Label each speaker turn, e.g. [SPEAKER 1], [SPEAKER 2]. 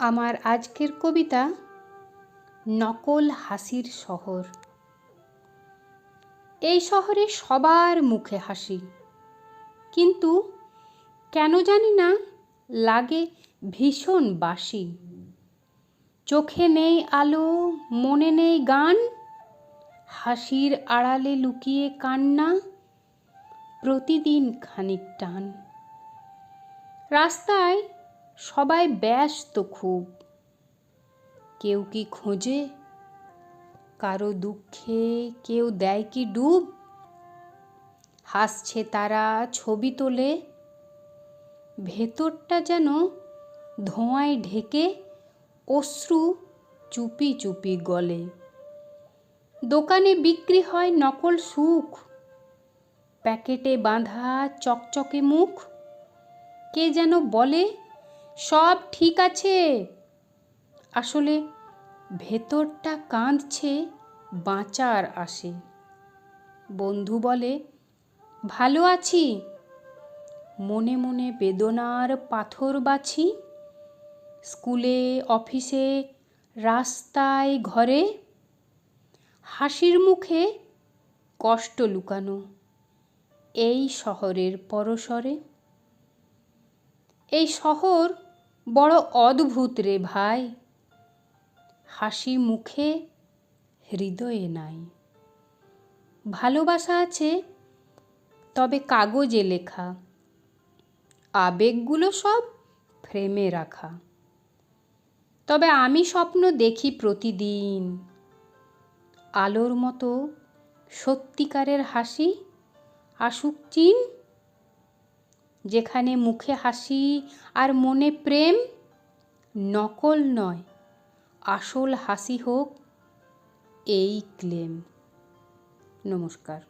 [SPEAKER 1] আমার আজকের কবিতা নকল হাসির শহর। এই শহরে সবার মুখে হাসি। কিন্তু কেন জানি না লাগে ভীষণ বাসি চোখে নেই আলো, মনে নেই গান, হাসির আড়ালে লুকিয়ে কান্না, প্রতিদিন খানিক টান। রাস্তায় সবাই ব্যস্ত খুব। কেউ কি খোঁজে? কারও দুঃখে কেউ দেয় কি ডুব? হাসছে তারা ছবি তোলে। ভেতরটা যেন ধোঁয়ায় ঢেকে অশ্রু চুপি চুপি গলে। দোকানে বিক্রি হয় নকল সুখ। প্যাকেটে বাঁধা চকচকে মুখ। কে যেন বলে সব ঠিক আছে। আসলে ভেতরটা কাঁদছে, বাঁচার আসে। বন্ধু বলে, ভালো আছি। মনে মনে বেদনার পাথর বাছি। স্কুলে, অফিসে, রাস্তায়, ঘরে। হাসির মুখে কষ্ট লুকানো এই শহরের পরশরে। এই শহর বড় অদ্ভুত রে ভাই। হাসি মুখে হৃদয়ে নাই। ভালোবাসা আছে, তবে কাগজে লেখা। আবেগগুলো সব ফ্রেমে রাখা। তবে আমি স্বপ্ন দেখি প্রতিদিন। আলোর মতো সত্যিকারের হাসি আসুক চিন যেখানে মুখে হাসি আর মনে প্রেম নকল নয় আসল হাসি হোক এই ক্লেম। নমস্কার।